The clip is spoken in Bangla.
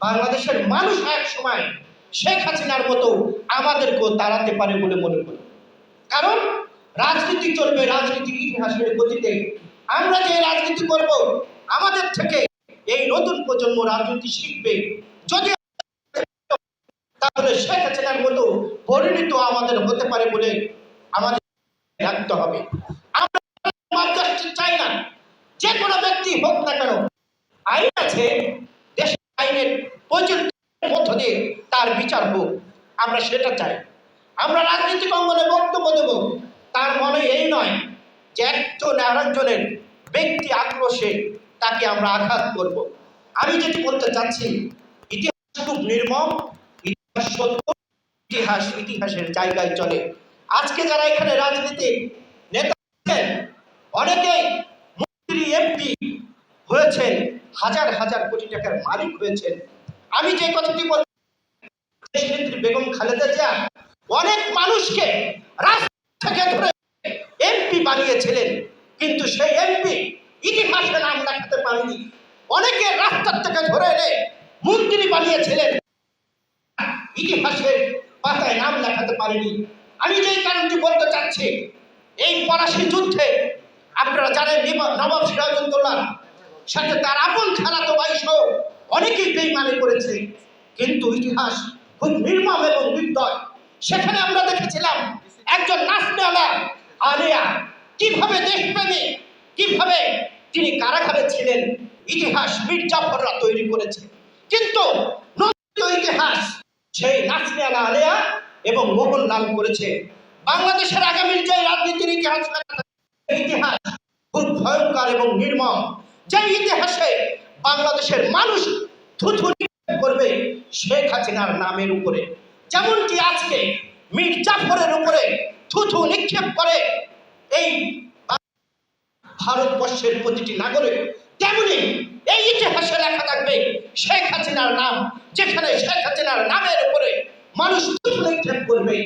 বাংলাদেশের মানুষ এক সময় শেখ হাসিনার মতো আমাদেরকেও তাড়াতে পারে বলে মনে করি। কারণ রাজনীতি চলবে, রাজনীতির ইতিহাসের গতিতে। আমরা যে রাজনীতি করব, আমাদের থেকে এই নতুন প্রজন্ম রাজনীতি শিখবে। যদি তাহলে শেখ হাসিনার মতো পরিণত আমাদের হতে পারে বলে আমাদের রাখতে হবে। আমরা চাই না, যে কোনো ব্যক্তি হোক না কেন। আইন আছে আইনের প্রচলিতের মধ্য দিয়ে তার বিচার হোক, আমরা সেটা চাই। আমরা রাজনৈতিক অঙ্গনে বক্তব্য দেব। তার মনে এই নয় যে একজন আর একজনের ব্যক্তি আক্রোশে তাকে আমরা আঘাত করব। আমি যেটি বলতে চাচ্ছি, ইতিহাস খুব নির্মম, ইতিহাস সত্য, ইতিহাস ইতিহাসের জায়গায় চলে। আজকে যারা এখানে রাজনীতি নেতা অনেকেই মন্ত্রী, এমপি হয়েছেন। হাজার হাজার কোটি টাকার মালিক হয়েছেন। আমি যে কথাটি বল বেগম খালেদা জিয়া অনেক মানুষকে রাস্তা থেকে ধরে এমপি বানিয়েছিলেন, কিন্তু সেই এমপি ইতিহাসে নাম লেখাতে পারেনি। অনেকে রাস্তার থেকে ধরে এনে মন্ত্রী বানিয়েছিলেন, ইতিহাসের পাতায় নাম লেখাতে পারেনি। আমি যেই কারণটি বলতে চাচ্ছি, এই পলাশি যুদ্ধে আপনারা জানেন নিবা- নবাব সিরাজউদ্দৌলার সাথে তার আপন খেলাতো ভাই সহ অনেকেই বেইমানি করেছে। কিন্তু ইতিহাস খুব নির্মম এবং নির্দয়। সেখানে আমরা দেখেছিলাম একজন নাচনেওয়ালা আলিয়া কীভাবে দেশপ্রেমী, কীভাবে তিনি কারাগারে ছিলেন, ইতিহাস মির্জাফররা তৈরি করেছে। কিন্তু ইতিহাস, সেই নাচনেওয়ালা আলিয়া এবং মোহনলাল করেছে। বাংলাদেশের আগামীর যে রাজনীতির ইতিহাস ইতিহাস খুব ভয়ঙ্কর এবং নির্মম। যে ইতিহাসে বাংলাদেশের মানুষ থুথু নিক্ষেপ করবে শেখ হাসিনার নামের উপরে। যেমনটি আজকে মীর জাফরের উপরে থুথু নিক্ষেপ করে, এই ভারতবর্ষের প্রতিটি নাগরিক, তেমনি এই ইতিহাসে লেখা থাকবে শেখ হাসিনার নাম, যেখানে শেখ হাসিনার নামের উপরে মানুষ থুথু নিক্ষেপ করবে।